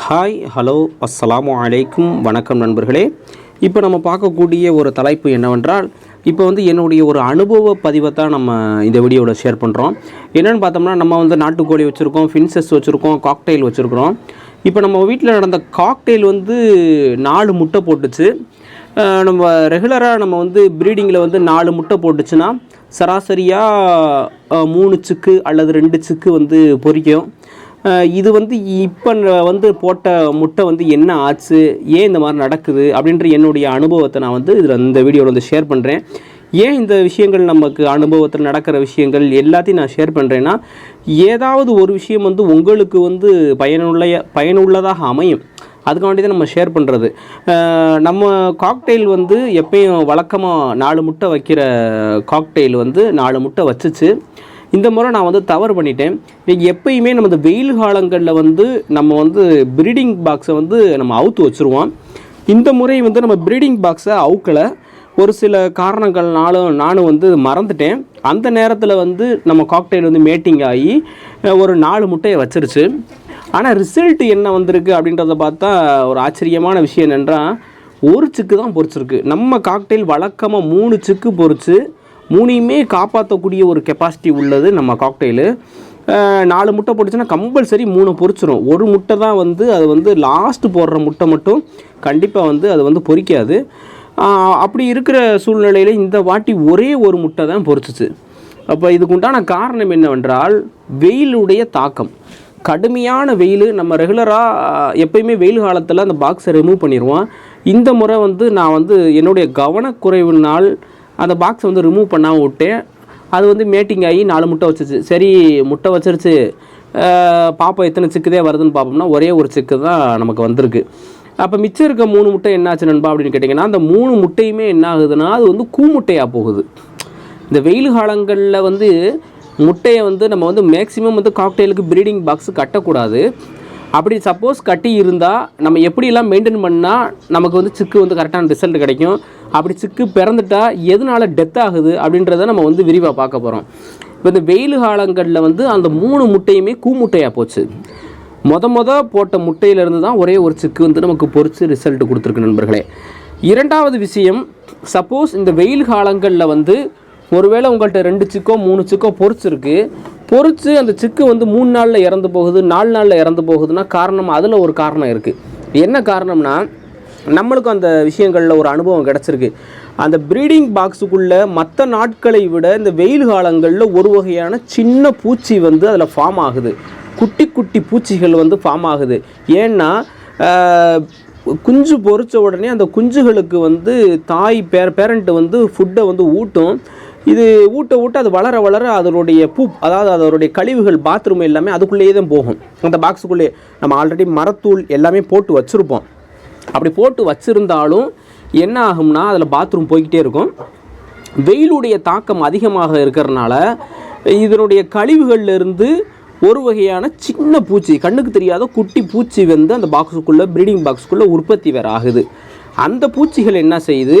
Hi hello அஸ்ஸலாமு அலைக்கும் வணக்கம் நண்பர்களே. இப்போ நம்ம பார்க்கக்கூடிய ஒரு தலைப்பு என்னவென்றால் இப்போ வந்து என்னுடைய ஒரு அனுபவ பதிவை தான் நம்ம இந்த வீடியோவில் ஷேர் பண்ணுறோம் என்னென்னு பார்த்தோம்னா நம்ம வந்து நாட்டுக்கோழி வச்சுருக்கோம் ஃபின்சஸ் வச்சுருக்கோம் காக்டெயில் வச்சுருக்கிறோம். இப்போ நம்ம வீட்டில் நடந்த காக்டெயில் வந்து நாலு முட்டை போட்டுச்சு. நம்ம ரெகுலராக நம்ம வந்து ப்ரீடிங்கில் வந்து நாலு முட்டை போட்டுச்சுன்னா சராசரியாக மூணு சிக்கு அல்லது ரெண்டு சிக்கு வந்து பொரிக்கும் இது வந்து இப்போ வந்து போட்ட முட்டை வந்து என்ன ஆச்சு ஏன் இந்த மாதிரி நடக்குது அப்படின்ற என்னுடைய அனுபவத்தை நான் வந்து இதில் இந்த வீடியோவில் வந்து ஷேர் பண்ணுறேன் ஏன் இந்த விஷயங்கள் நமக்கு அனுபவத்தில் நடக்கிற விஷயங்கள் எல்லாத்தையும் நான் ஷேர் பண்ணுறேன்னா ஏதாவது ஒரு விஷயம் வந்து உங்களுக்கு வந்து பயனுள்ள பயனுள்ளதாக அமையும். அதுக்காண்டி தான் நம்ம ஷேர் பண்ணுறது நம்ம காக்டெயில் வந்து எப்பயும் வழக்கமாக நாலு முட்டை வைக்கிற காக்டெயில் வந்து நாலு முட்டை வச்சுச்சு. இந்த முறை நான் வந்து தவறு பண்ணிட்டேன். எப்பயுமே நம்ம இந்த வெயில் காலங்களில் வந்து நம்ம வந்து ப்ரீடிங் பாக்ஸை வந்து நம்ம அவுத்து வச்சுருவோம். இந்த முறை வந்து நம்ம ப்ரீடிங் பாக்ஸை அவுக்கலை. ஒரு சில காரணங்கள்னாலும் நானும் வந்து மறந்துட்டேன். அந்த நேரத்தில் வந்து நம்ம காக்டெயில் வந்து மேட்டிங் ஆகி ஒரு நாலு முட்டையை வச்சிருச்சு. ஆனால் ரிசல்ட் என்ன வந்திருக்கு அப்படின்றத பார்த்தா ஒரு ஆச்சரியமான விஷயம் என்னென்றால் ஒரு சிக்கு தான் பொறிச்சிருக்கு. நம்ம காக்டெயில் வழக்கமாக மூணு சிக்கு பொரிச்சு மூணையுமே காப்பாற்றக்கூடிய ஒரு கெப்பாசிட்டி உள்ளது நம்ம காக்டெயிலு நாலு முட்டை போட்டுச்சுன்னா கம்பல்சரி மூணு பொறிச்சிடும் ஒரு முட்டை தான் வந்து அது வந்து லாஸ்ட் போடுற முட்டை மட்டும் கண்டிப்பாக வந்து அது வந்து பொறிக்காது அப்படி இருக்கிற சூழ்நிலையில் இந்த வாட்டி ஒரே ஒரு முட்டை தான் பொறிச்சிச்சு அப்போ இதுக்கு உண்டான காரணம் என்னவென்றால் வெயிலுடைய தாக்கம். கடுமையான வெயில் நம்ம ரெகுலராக எப்பயுமே வெயில் காலத்தில் அந்த பாக்ஸை ரிமூவ் பண்ணிடுவோம் இந்த முறை வந்து நான் வந்து என்னுடைய கவனக்குறைவினால் அந்த பாக்ஸை வந்து ரிமூவ் பண்ணாமல் விட்டு அது வந்து மேட்டிங் ஆகி நாலு முட்டை வச்சிருச்சு. சரி முட்டை வச்சிருச்சு. பாப்பா எத்தனை சிக்குதே வருதுன்னு பார்ப்போம்னா ஒரே ஒரு சிக்கு தான் நமக்கு வந்திருக்கு. அப்போ மிச்சம் இருக்க மூணு முட்டை என்னாச்சு நண்பா அப்படின்னு கேட்டிங்கன்னா அந்த மூணு முட்டையுமே என்ன ஆகுதுன்னா அது வந்து கூமுட்டையாக போகுது. இந்த வெயில் காலங்களில் வந்து முட்டையை வந்து நம்ம வந்து மேக்ஸிமம் வந்து காக்டெயிலுக்கு ப்ரீடிங் பாக்ஸ் கட்டக்கூடாது. அப்படி சப்போஸ் கட்டி இருந்தால் நம்ம எப்படியெல்லாம் மெயின்டைன் பண்ணால் நமக்கு வந்து சிக்கு வந்து கரெக்டான ரிசல்ட் கிடைக்கும். அப்படி சிக்கு பிறந்துட்டா எதனால டெத் ஆகுது அப்படின்றத நம்ம வந்து விரிவாக பார்க்க போகிறோம் இப்போ இந்த வெயில் காலங்களில் வந்து அந்த மூணு முட்டையுமே கூமுட்டையாக போச்சு. மொத மொத போட்ட முட்டையிலேருந்து தான் ஒரே ஒரு சிக்கு வந்து நமக்கு பொறிச்சு ரிசல்ட் கொடுத்துருக்கு நண்பர்களே. இரண்டாவது விஷயம் சப்போஸ் இந்த வெயில் காலங்களில் வந்து ஒருவேளை உங்கள்கிட்ட ரெண்டு சிக்கோ மூணு சிக்கோ பொறிச்சிருக்கு பொறிச்சு அந்த சிக்கு வந்து மூணு நாளில் இறந்து போகுது நாலு நாளில் இறந்து போகுதுன்னா காரணம் அதில் ஒரு காரணம் இருக்குது என்ன காரணம்னா நம்மளுக்கும் அந்த விஷயங்களில் ஒரு அனுபவம் கிடச்சிருக்கு. அந்த ப்ரீடிங் பாக்ஸுக்குள்ளே மற்ற நாட்களை விட இந்த வெயில் காலங்களில் ஒரு வகையான சின்ன பூச்சி வந்து அதில் ஃபார்ம் ஆகுது. குட்டி குட்டி பூச்சிகள் வந்து ஃபார்ம் ஆகுது. ஏன்னா குஞ்சு பொறித்த உடனே அந்த குஞ்சுகளுக்கு வந்து தாய் பேர் பேரண்ட்டு வந்து ஃபுட்டை வந்து ஊட்டும். இது ஊட்ட ஊட்ட அது வளர வளர அதனுடைய பூ அதாவது அதனுடைய கழிவுகள் பாத்ரூம் எல்லாமே அதுக்குள்ளேயே தான் போகும். அந்த பாக்ஸுக்குள்ளேயே நம்ம ஆல்ரெடி மரத்தூள் எல்லாமே போட்டு வச்சுருப்போம். அப்படி போட்டு வச்சுருந்தாலும் என்ன ஆகும்னா அதில் பாத்ரூம் போய்கிட்டே இருக்கும். வெயிலுடைய தாக்கம் அதிகமாக இருக்கிறனால இதனுடைய கழிவுகள்லேருந்து ஒரு வகையான சின்ன பூச்சி கண்ணுக்கு தெரியாத குட்டி பூச்சி வந்து அந்த பாக்ஸுக்குள்ளே ப்ரீடிங் பாக்ஸுக்குள்ளே உற்பத்தி வேறு ஆகுது. அந்த பூச்சிகள் என்ன செய்யுது?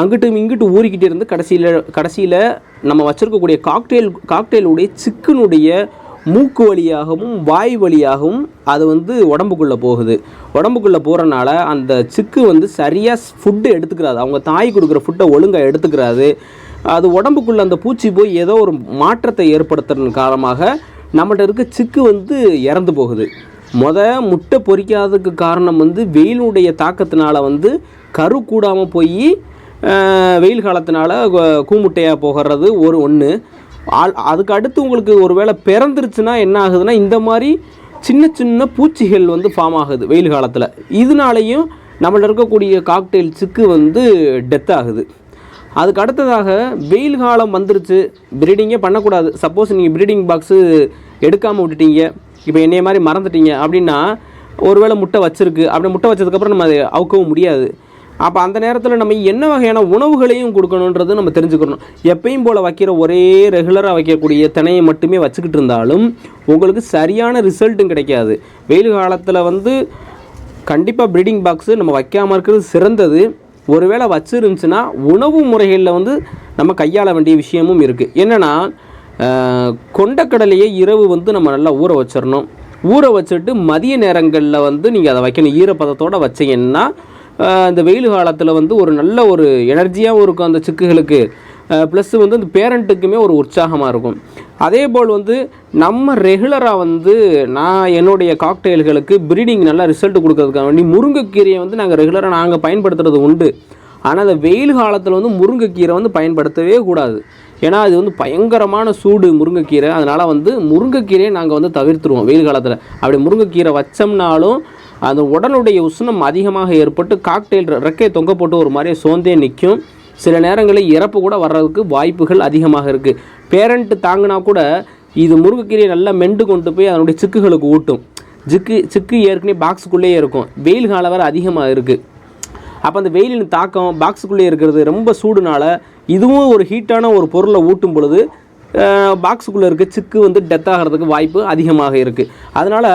அங்கிட்டும் இங்கிட்டு ஊறிக்கிட்டே இருந்து கடைசியில் கடைசியில் நம்ம வச்சுருக்கக்கூடிய காக்டெயில் காக்டெயிலுடைய சிக்கனுடைய மூக்கு வழியாகவும் வாய் வழியாகவும் அது வந்து உடம்புக்குள்ளே போகுது. உடம்புக்குள்ளே போகிறனால அந்த சிக்கு வந்து சரியாக ஃபுட்டு எடுத்துக்கிறாது. அவங்க தாய் கொடுக்குற ஃபுட்டை ஒழுங்காக எடுத்துக்கிறாது. அது உடம்புக்குள்ளே அந்த பூச்சி போய் ஏதோ ஒரு மாற்றத்தை ஏற்படுத்துறதன் காரணமாக நம்மகிட்ட இருக்க சிக்கு வந்து இறந்து போகுது. மொத முட்டை பொரிக்காததுக்கு காரணம் வந்து வெயிலுடைய தாக்கத்தினால வந்து கரு கூடாமல் போய் வெயில் காலத்தினால கூமுட்டையாக போகிறது ஒரு ஒன்று அதுக்கு அடுத்து உங்களுக்கு ஒரு வேளை பிறந்துருச்சுன்னா என்ன ஆகுதுன்னா இந்த மாதிரி சின்ன சின்ன பூச்சிகள் வந்து ஃபார்ம் ஆகுது வெயில் காலத்தில். இதனாலையும் நம்மள்ட்ட இருக்கக்கூடிய காக்டெயில்ஸுக்கு வந்து டெத் ஆகுது. அதுக்கு அடுத்ததாக வெயில் காலம் வந்துருச்சு ப்ரீடிங்கே பண்ணக்கூடாது. சப்போஸ் நீங்கள் ப்ரீடிங் பாக்ஸு எடுக்காமல் விட்டுட்டீங்க இப்போ என்னைய மாதிரி மறந்துட்டீங்க அப்படின்னா ஒருவேளை முட்டை வச்சுருக்கு. அப்படி முட்டை வச்சதுக்கப்புறம் நம்ம அதை அவுக்கவும் முடியாது. அப்போ அந்த நேரத்தில் நம்ம என்ன வகையான உணவுகளையும் கொடுக்கணுன்றது நம்ம தெரிஞ்சுக்கணும். எப்பயும் போல் வைக்கிற ஒரே ரெகுலராக வைக்கக்கூடிய தினையை மட்டுமே வச்சுக்கிட்டு இருந்தாலும் உங்களுக்கு சரியான ரிசல்ட்டும் கிடைக்காது. வெயில் காலத்தில் வந்து கண்டிப்பாக ப்ரீடிங் பாக்ஸு நம்ம வைக்காமல் இருக்கிறது சிறந்தது. ஒருவேளை வச்சுருந்துச்சுன்னா உணவு முறைகளில் வந்து நம்ம கையாள வேண்டிய விஷயமும் இருக்குது என்னென்னா கொண்டக்கடலையை இரவு வந்து நம்ம நல்லா ஊற வச்சிடணும் ஊற வச்சுட்டு மதிய நேரங்களில் வந்து நீங்கள் அதை வைக்கணும். ஈரப்பதத்தோடு வச்சிங்கன்னா இந்த வெயில் காலத்தில் வந்து ஒரு நல்ல ஒரு எனர்ஜியாகவும் இருக்கும் அந்த சிக்குகளுக்கு. ப்ளஸ் வந்து இந்த பேரண்ட்டுக்குமே ஒரு உற்சாகமாக இருக்கும். அதே போல் வந்து நம்ம ரெகுலராக வந்து நான் என்னுடைய காக்டெயில்களுக்கு ப்ரீடிங் நல்லா ரிசல்ட் கொடுக்கறதுக்காக வேண்டி முருங்கைக்கீரையை வந்து நாங்கள் ரெகுலராக நாங்கள் பயன்படுத்துறது உண்டு. ஆனால் அந்த வெயில் காலத்தில் வந்து முருங்கைக்கீரை வந்து பயன்படுத்தவே கூடாது. ஏன்னா அது வந்து பயங்கரமான சூடு முருங்கைக்கீரை. அதனால் வந்து முருங்கைக்கீரையை நாங்கள் வந்து தவிர்த்துருவோம் வெயில் காலத்தில். அப்படி முருங்கைக்கீரை வச்சோம்னாலும் அந்த உடலுடைய உஷ்ணம் அதிகமாக ஏற்பட்டு காக்டெயில் ரெக்கையை தொங்க போட்டு ஒரு மாதிரியே சோர்ந்தே நிற்கும் சில நேரங்களில் இறப்பு கூட வர்றதுக்கு வாய்ப்புகள் அதிகமாக இருக்குது பேரண்ட்டு தாங்கினா கூட இது முருங்கைக்கீரையை நல்லா மெண்டு கொண்டு போய் அதனுடைய சிக்குகளுக்கு ஊட்டும். சிக்கு சிக்கு ஏற்கனவே பாக்ஸுக்குள்ளேயே இருக்கும். வெயில் காலம் வர அதிகமாக இருக்குது அப்போ அந்த வெயிலின் தாக்கம் பாக்ஸுக்குள்ளேயே இருக்கிறது ரொம்ப சூடுனால இதுவும் ஒரு ஹீட்டான ஒரு பொருளை ஊட்டும் பொழுது பாக்ஸுக்குள்ளே இருக்க சிக்கு வந்து டெத் ஆகிறதுக்கு வாய்ப்பு அதிகமாக இருக்குது அதனால்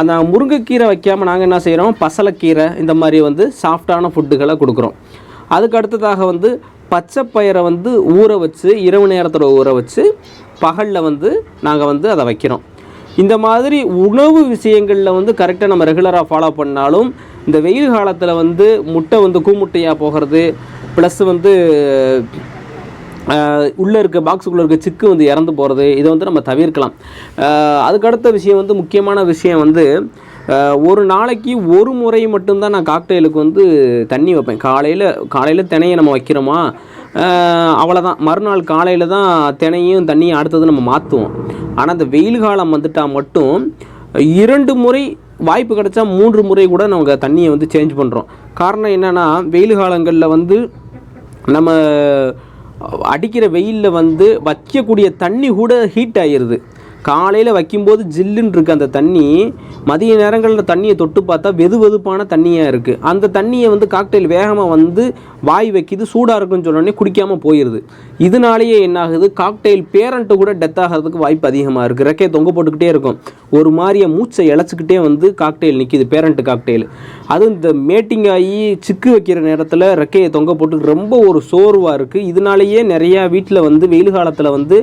அந்த முருங்கைக்கீரை வைக்காமல் நாங்கள் என்ன செய்கிறோம் பசலைக்கீரை இந்த மாதிரி வந்து சாஃப்டான ஃபுட்டுகளை கொடுக்குறோம். அதுக்கு அடுத்ததாக வந்து பச்சை பயிரை வந்து ஊற வச்சு இரவு நேரத்தில் ஊற வச்சு பகலில் வந்து நாங்கள் வந்து அதை வைக்கிறோம். இந்த மாதிரி உணவு விஷயங்களில் வந்து கரெக்டாக நம்ம ரெகுலராக ஃபாலோ பண்ணாலும் இந்த வெயில் காலத்தில் வந்து முட்டை வந்து கூமுட்டையாக போகிறது ப்ளஸ் வந்து உள்ளே இருக்க பாக்ஸுக்குள்ளே இருக்க சிக்கு வந்து இறந்து போகிறது இதை வந்து நம்ம தவிர்க்கலாம். அதுக்கடுத்த விஷயம் வந்து முக்கியமான விஷயம் வந்து ஒரு நாளைக்கு ஒரு முறை மட்டும்தான் நான் காக்டெயிலுக்கு வந்து தண்ணி வைப்பேன். காலையில் காலையில் தினையை நம்ம வைக்கிறோமா? அவ்வளோதான் மறுநாள் காலையில் தான் தினையும் தண்ணியும் அடுத்தது நம்ம மாற்றுவோம் ஆனால் அந்த வெயில் காலம் வந்துட்டால் மட்டும் இரண்டு முறை வாய்ப்பு கிடைச்சா மூன்று முறை கூட நம்ம தண்ணியை வந்து சேஞ்ச் பண்ணுறோம் காரணம் என்னென்னா வெயில் காலங்களில் வந்து நம்ம அடிக்கிற வெயிலில் வந்து வைக்கக்கூடிய தண்ணி கூட ஹீட் ஆகிருது காலையில் வைக்கும்போது ஜில்லுன்னு இருக்குது அந்த தண்ணி. மதிய நேரங்களில் தண்ணியை தொட்டு பார்த்தா வெது வெதுப்பான தண்ணியாக இருக்குது அந்த தண்ணியை வந்து காக்டெயில் வேகமாக வந்து வாய் வைக்கிது சூடாக இருக்குன்னு சொன்னோடனே குடிக்காமல் போயிடுது இதனாலேயே என்ன ஆகுது? காக்டெயில் பேரண்ட்டு கூட டெத் ஆகிறதுக்கு வாய்ப்பு அதிகமாக இருக்குது ரெக்கையை தொங்க போட்டுக்கிட்டே இருக்கும். ஒரு மாதிரியை மூச்சை இழைச்சிக்கிட்டே வந்து காக்டெயில் நிற்கிது பேரண்ட்டு காக்டெயில் அதுவும் இந்த மேட்டிங் ஆகி சிக்கு வைக்கிற நேரத்தில் ரெக்கையை தொங்க போட்டு ரொம்ப ஒரு சோர்வாக இருக்குது இதனாலேயே நிறையா வீட்டில் வந்து வெயில் காலத்தில் வந்து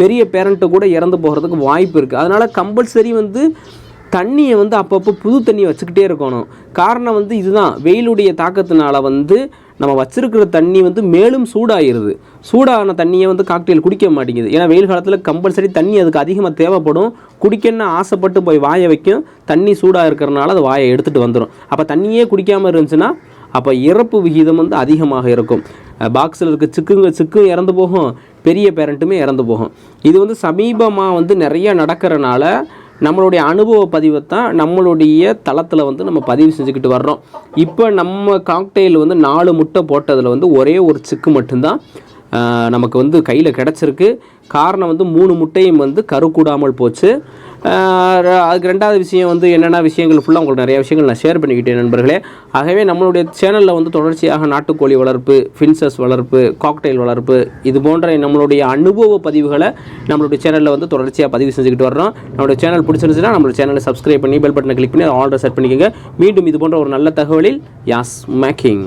பெரிய பேரண்ட்டு கூட இறந்து போகிறதுக்கு வாய்ப்பு இருக்குது அதனால் கம்பல்சரி வந்து தண்ணியை வந்து அப்பப்போ புது தண்ணியை வச்சுக்கிட்டே இருக்கணும். காரணம் வந்து இதுதான். வெயிலுடைய தாக்கத்தினால வந்து நம்ம வச்சுருக்கிற தண்ணி வந்து மேலும் சூடாகிடுது சூடான தண்ணியை வந்து காக்டெயில் குடிக்க மாட்டேங்குது. ஏன்னா வெயில் காலத்தில் கம்பல்சரி தண்ணி அதுக்கு அதிகமாக தேவைப்படும். குடிக்கணும்னு ஆசைப்பட்டு போய் வாயை வைக்கும். தண்ணி சூடாக இருக்கிறனால அது வாயை எடுத்துகிட்டு வந்துடும் அப்போ தண்ணியே குடிக்காமல் இருந்துச்சுன்னா அப்போ இறப்பு விகிதம் வந்து அதிகமாக இருக்கும். பாக்ஸில் இருக்க சிக்குங்க சிக்கும் இறந்து போகும். பெரிய பேரண்ட்டுமே இறந்து போகும். இது வந்து சமீபமாக வந்து நிறைய நடக்கிறனால நம்மளுடைய அனுபவ பதிவை தான் நம்மளுடைய தளத்தில் வந்து நம்ம பதிவு செஞ்சுக்கிட்டு வர்றோம். இப்போ நம்ம காக்டெயில் வந்து நாலு முட்டை போட்டதில் வந்து ஒரே ஒரு சிக்கு மட்டும்தான். நமக்கு வந்து கையில் கிடச்சிருக்கு. காரணம் வந்து மூணு முட்டையும் வந்து கருக்கூடாமல் போச்சு. அதுக்கு ரெண்டாவது விஷயம் வந்து என்னென்ன விஷயங்கள் ஃபுல்லாக உங்களுக்கு நிறைய விஷயங்கள் நான் ஷேர் பண்ணிக்கிட்டேன் நண்பர்களே. ஆகவே நம்மளுடைய சேனலில் வந்து தொடர்ச்சியாக நாட்டுக்கோழி வளர்ப்பு ஃபின்சஸ் வளர்ப்பு காக்டெயில் வளர்ப்பு இது போன்ற நம்மளுடைய அனுபவ பதிவுகளை நம்மளுடைய சேனலில் வந்து தொடர்ச்சியாக பதிவு செஞ்சுக்கிட்டு வர்றோம். நம்மளுடைய சேனல் பிடிச்சிருந்துச்சுன்னா நம்மளுடைய சேனலை சப்ஸ்கிரைப் பண்ணி பெல் பட்டனை கிளிக் பண்ணி ஆர்டர் செட் பண்ணிக்கோங்க. மீண்டும் இது போன்ற ஒரு நல்ல தகவலில் யாஸ் மேக்கிங்